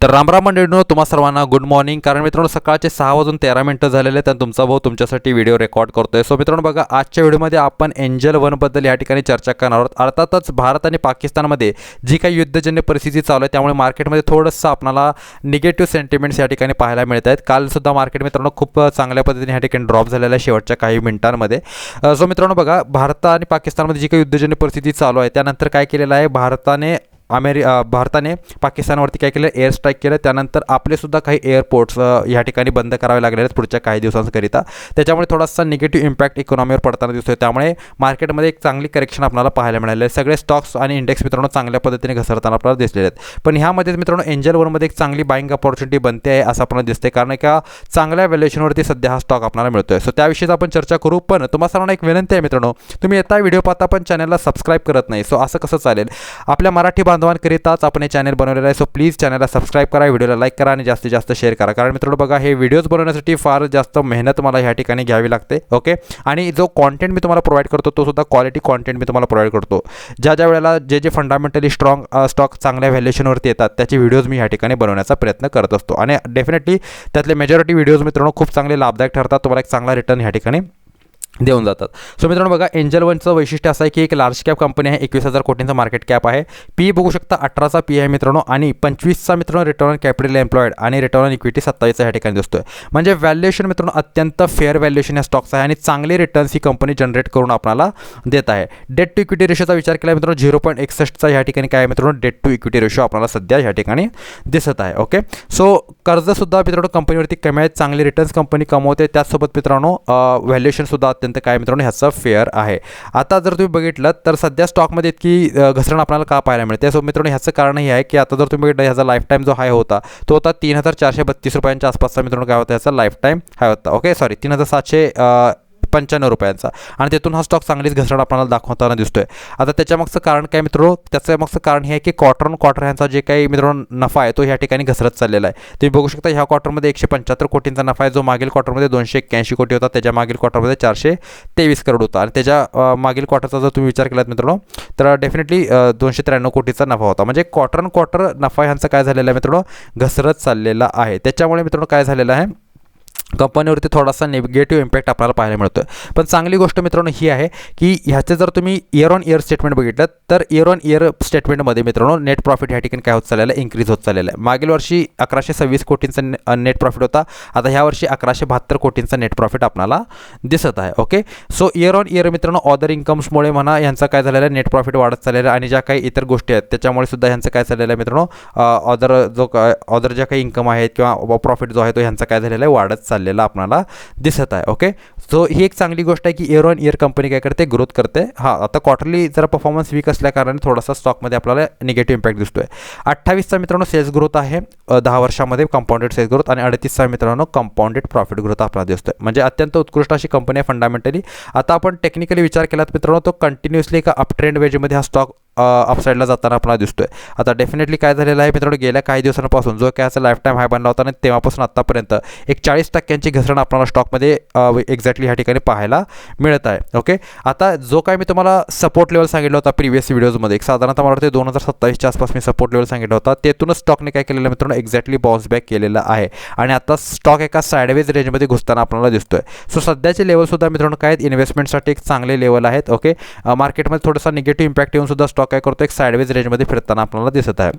तर रामराम मंडळीनो तुम्हा सर्वांना गुड मॉर्निंग कारण मित्रांनो सकाळचे सहा वाजून तेरा मिनटं झालेले आहेत आणि तुमचा भाऊ तुमच्यासाठी व्हिडिओ रेकॉर्ड करतोय. सो मित्रांनो बघा आजच्या व्हिडिओमध्ये आपण एंजल वनबद्दल या ठिकाणी चर्चा करणार आहोत. अर्थातच भारत आणि पाकिस्तानमध्ये जी काही युद्धजन्य परिस्थिती चालू आहे त्यामुळे मार्केटमध्ये थोडंसं आपल्याला निगेटिव्ह सेंटिमेंट्स या ठिकाणी पाहायला मिळत आहेत. कालसुद्धा मार्केट मित्रांनो खूप चांगल्या पद्धतीने या ठिकाणी ड्रॉप झालेला आहे शेवटच्या काही मिनिटांमध्ये. सो मित्रांनो बघा भारत आणि पाकिस्तानमध्ये जी काही युद्धजन्य परिस्थिती चालू आहे त्यानंतर काय केलेलं आहे? भारताने अमेरि भारताने पाकिस्तानवरती काय केलं? एअर स्ट्राईक केलं. त्यानंतर आपलेसुद्धा काही एअरपोर्ट्स या ठिकाणी बंद करावे लागले आहेत पुढच्या काही दिवसांकरिता. त्याच्यामुळे थोडासा निगेटिव्ह इम्पॅक्ट इकॉनॉमीवर पडताना दिसतोय. त्यामुळे मार्केटमध्ये एक चांगली करेक्शन आपल्याला पाहायला मिळाले आहे. सगळे स्टॉक्स आणि इंडेक्स मित्रांनो चांगल्या पद्धतीने घसरताना आपल्याला दिसलेले आहेत. पण ह्यामध्येच मित्रांनो एंजल वनमध्ये एक चांगली बाईंग अपॉर्च्युनिटी बनते आहे असं आपल्याला दिसते कारण एका चांगल्या व्हॅल्युएशनवरती सध्या हा स्टॉक आपल्याला मिळतोय. सो त्याविषयीच आपण चर्चा करू. पण तुम्हाला सर्वांना एक विनंती आहे मित्रांनो. तुम्ही येता व्हिडिओ पाहता पण चॅनलला सबस्क्राईब करत नाही. सो असं कसं चालेल? आपल्या मराठी बांधवांकरिताच आपण हे चॅनल बनवलेलं आहे. सो प्लीज चॅनलला सबस्क्राईब करा व्हिडिओला लाईक करा आणि जास्तीत जास्त शेअर करा. कारण मित्रांनो बघा हे व्हिडिओज बनवण्यासाठी फार जास्त मेहनत मला ह्या ठिकाणी घ्यावी लागते. ओके आणि जो कॉन्टेंट मी तुम्हाला प्रोव्हाइड करतो तो सुद्धा क्वालिटी कॉन्टेंट मी तुम्हाला प्रोव्हाइड करतो. ज्या ज्या वेळेला जे जे फंडामेंटली स्ट्रॉंग स्टॉक चांगल्या व्हॅल्युएशनवरती येतात त्याचे व्हिडिओज मी ह्या ठिकाणी बनवण्याचा प्रयत्न करत असतो. आणि डेफिनेटली त्यातले मेजॉरिटी व्हिडिओज मित्रांनो खूप चांगले लाभदायक ठरतात. तुम्हाला एक चांगला रिटर्न ह्या ठिकाणी देऊन जातात. सो मित्रांनो बघा एंजल वनचं वैशिष्ट्य असं आहे की एक लार्ज कॅप कंपनी आहे एकवीस हजार कोटींचा मार्केट कॅप आहे. पी बघू शकता अठराचा पी आहे मित्रांनो आणि पंचवीसचा मित्रांनो रिटर्न ऑन कॅपिटल एम्प्लॉईड आणि रिटर्न ऑन इक्विटी सत्तावीसचा या ठिकाणी दिसतोय. म्हणजे व्हॅल्युएशन मित्रांनो अत्यंत फेअर व्हॅल्युएशन या स्टॉक्स आहे आणि चांगले रिटर्न्स ही कंपनी जनरेट करून आपल्याला देत आहे. डेट टू इक्विटी रेशोचा विचार केला मित्रांनो झिरो पॉईंट एकसष्टचा या ठिकाणी काय आहे मित्रांनो डेट टू इक्विटी रेशो आपल्याला सध्या या ठिकाणी दिसत आहे ओके सो कर्जसुद्धा मित्रांनो कंपनीवरती कमी आहेत चांगले रिटर्न्स कंपनी कमवते. त्याचसोबत मित्रांनो व्हॅल्युएशनसुद्धा अत्यंत काय मित्रांनो ह्याचं फेअर आहे. आता जर तुम्ही बघितलं तर सध्या स्टॉकमध्ये इतकी घसरण आपल्याला का पाहायला मिळते? सो मित्रांनो ह्याचं कारण हे आहे की आता जर तुम्ही बघितलं ह्याचा लाईफ टाईम जो हाय होता तो होता तीन हजार चारशे बत्तीस रुपयांच्या आसपासचा मित्रांनो काय होता ह्याचा लाईफ टाईम हाय होता. ओके सॉरी तीन हजार सातशे पंच्याण्णव रुपयांचा. आणि तिथून हा स्टॉक चांगलीच घसरण आपल्याला दाखवताना दिसतोय. आता त्याच्यामागचं कारण काय मित्रो त्याचं मागचं कारण हे आहे की क्वार्टर ऑन क्वार्टर ह्यांचा जे काही मित्रांनो नफा आहे तो ह्या ठिकाणी घसरत चाललेला आहे. तुम्ही बघू शकता ह्या क्वार्टरमध्ये एकशे पंच्याहत्तर कोटींचा नफा आहे. जो मागील क्वार्टरमध्ये दोनशे एक्क्याऐंशी कोटी होता. त्याच्या मागील क्वार्टरमध्ये चारशे तेवीस करोड होता. आणि त्याच्या मागील क्वार्टरचा जर तुम्ही विचार केलात मित्रांनो तर डेफिनेटली दोनशे त्र्याण्णव कोटीचा नफा होता. म्हणजे क्वार्टर ऑन क्वार्टर नफा ह्यांचा काय झालेला आहे मित्रांनो? घसरत चाललेला आहे. त्याच्यामुळे मित्रांनो काय झालेलं आहे? कंपनीवरती थोडासा निगेटिव्ह इम्पॅक्ट आपल्याला पाहायला मिळतो आहे पण चांगली गोष्ट मित्रांनो ही आहे की ह्याचे जर तुम्ही इयर ऑन इयर स्टेटमेंट बघितलं तर इयर ऑन इयर स्टेटमेंटमध्ये मित्रांनो नेट प्रॉफिट ह्या ठिकाणी काय होत चाललेलं आहे? इन्क्रीज होत चाललेलं आहे. मागील वर्षी अकराशे सव्वीस कोटींचा नेट प्रॉफिट होता. आता ह्या वर्षी अकराशे बहात्तर कोटींचा नेट प्रॉफिट आपल्याला दिसत आहे okay so year on year मित्रांनो ऑदर इन्कम्समुळे म्हणा यांचा काय झालेलं आहे? नेट प्रॉफिट वाढत चाललेलं आहे आणि ज्या काही इतर गोष्टी आहेत त्याच्यामुळे सुद्धा ह्यांचं काय चाललेलं आहे मित्रांनो ऑदर जो ऑदर ज्या काही इन्कम आहेत किंवा प्रॉफिट जो आहे तो ह्यांचा काय झालेला आहे? वाढत चाललेला चाललेला आपल्याला दिसत आहे ओके सो ही एक चांगली गोष्ट आहे की इयर ऑन इयर कंपनी काय करते? ग्रोथ करते. हा आता क्वार्टरली जरा परफॉर्मन्स वीक असल्याकारणाने थोडासा स्टॉकमध्ये आपल्याला निगेटिव्ह इम्पॅक्ट दिसतोय. अठ्ठावीसचा मित्रांनो सेल्स ग्रोथ आहे. दहा वर्षामध्ये कंपाऊंडेड सेल्स ग्रोथ आणि अडतीसचा मित्रांनो कंपाऊंडेड प्रॉफिट ग्रोथ आपल्याला दिसतोय. म्हणजे अत्यंत उत्कृष्ट अशी कंपनी आहे फंडामेंटली आता आपण टेक्निकली विचार केलात मित्रांनो तो कंटिन्युअसली एका अप ट्रेंड वेजमध्ये हा स्टॉक अपसाईडला जाताना आपल्याला दिसतो आहे आता डेफिनेटली काय झालेलं आहे मित्रांनो गेल्या काही दिवसांपासून जो काय असा लाईफ टाईम हाय बनला होता आणि तेव्हापासून आत्तापर्यंत एक चाळीस टक्क्यांची घसरण आपल्याला स्टॉकमध्ये एक्झॅक्टली ह्या ठिकाणी पाहायला मिळत आहे. ओके आता जो काय मी तुम्हाला सपोर्ट लेवल सांगितलं होता प्रिव्हियस व्हिडिओजमध्ये एक साधारणतः मला वाटते दोन हजार सत्तावीसच्या आसपास मी सपोर्ट लेवल सांगितलं होता. तेथूनच स्टॉकने काय केलेलं आहे मित्रांनो एक्झॅक्टली बाउन्स बॅक केलेला आहे. आणि आता स्टॉक एका सायडवेज रेंजमध्ये घुसताना आपल्याला दिसतोय. सो सध्याचे लेवलसुद्धा मित्रांनो काय आहेत? इन्व्हेस्टमेंटसाठी एक चांगले लेवल आहेत. ओके मार्केटमध्ये थोडासा निगेटिव्ह इम्पॅक्ट येऊन सुद्धा स्टॉक काय करतो? एक साईडवेज रेंजमध्ये फिरताना आपल्याला दिसत आहे.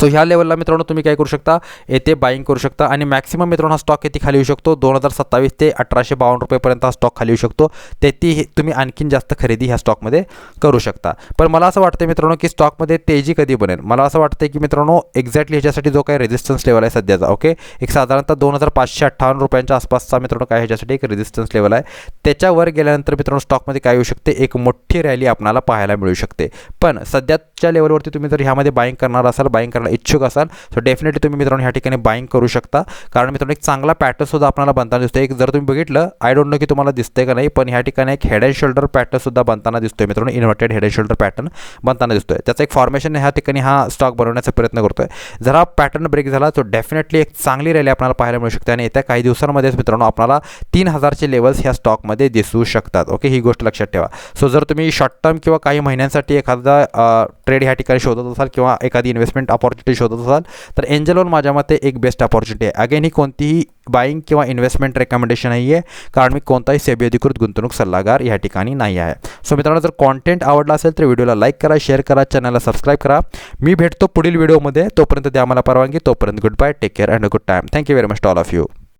सो ह्या लेवलला मित्रांनो तुम्ही काय करू शकता? येथे बाईंग करू शकता आणि मॅक्सिमम मित्रांनो हा स्टॉक किती खाली येऊ शकतो. दोन हजार सत्तावीस ते अठराशे बावन्न रुपयेपर्यंत हा स्टॉक खाली येऊ शकतो. ते ती तुम्ही आणखीन जास्त खरेदी ह्या स्टॉकमध्ये करू शकता. पण मला असं वाटतं मित्रांनो की स्टॉकमध्ये तेजी कधी बनेल? मला असं वाटतं की मित्रांनो एक्झॅक्टली ह्याच्यासाठी जो काही रेजिस्टन्स लेवल आहे सध्याचा ओके एक साधारणतः दोन हजार पाचशे अठ्ठावन्न रुपयांच्या आसपासचा मित्रांनो काय ह्याच्यासाठी एक रेजिस्टन्स लेवल आहे. त्याच्यावर गेल्यानंतर मित्रांनो स्टॉकमध्ये काय येऊ शकते? एक मोठी रॅली आपल्याला पाहायला मिळू शकते. पण सध्याच्या लेवलवरती तुम्ही जर ह्यामध्ये बाईंग करणार असाल बाईंग करणार इच्छुक असाल सो डेफिनेटली तुम्ही मित्रांनो ह्या ठिकाणी बाईंग करू शकता. कारण मित्रांनो एक चांगला पॅटर्नसुद्धा आपल्याला बनताना दिसतो एक जर तुम्ही बघितलं आय डोंट नो की तुम्हाला दिसतंय का नाही पण ह्या ठिकाणी एक हेड अँड शोल्डर पॅटर्नसुद्धा बनताना दिसतोय मित्रांनो. Inverted head and shoulder pattern बनताना दिसतोय. त्याचं एक फॉर्मेशन ह्या ठिकाणी हा स्टॉक बनवण्याचा प्रयत्न करतोय. जर हा पॅटर्न ब्रेक झाला तो डेफिनेटली एक चांगली रॅली आपल्याला पाहायला मिळू शकते आणि येत्या काही दिवसांमध्येच मित्रांनो आपल्याला तीन हजारचे लेवल्स ह्या स्टॉकमध्ये दिसू शकतात. ओके ही गोष्ट लक्षात ठेवा. सो जर तुम्ही शॉर्ट टर्म किंवा काही महिन्यांसाठी एखादा ट्रेड ह्या ठिकाणी शोधत असाल किंवा एखादी इन्व्हेस्टमेंट अपॉर्च्युनिटी ऑपॉर्च्युनिटी शोधत असाल तर एंजल लोन माझ्या मते एक बेस्ट ऑपॉर्च्युनिटी आहे. अगेन ही कोणतीही बाईंग किंवा इन्व्हेस्टमेंट रेकमेंडेशन नाही आहे कारण मी कोणताही सेबी अधिकृत गुंतवणूक सल्लागार या ठिकाणी नाही आहे. सो मित्रांनो जर कॉन्टेंट आवडला असेल तर व्हिडिओला लाईक करा शेअर करा चॅनलला सबस्क्राईब करा. मी भेटतो पुढील व्हिडिओमध्ये तोपर्यंत द्या मला परवानगी. तोपर्यंत good bye take care and good time thank you very much all of you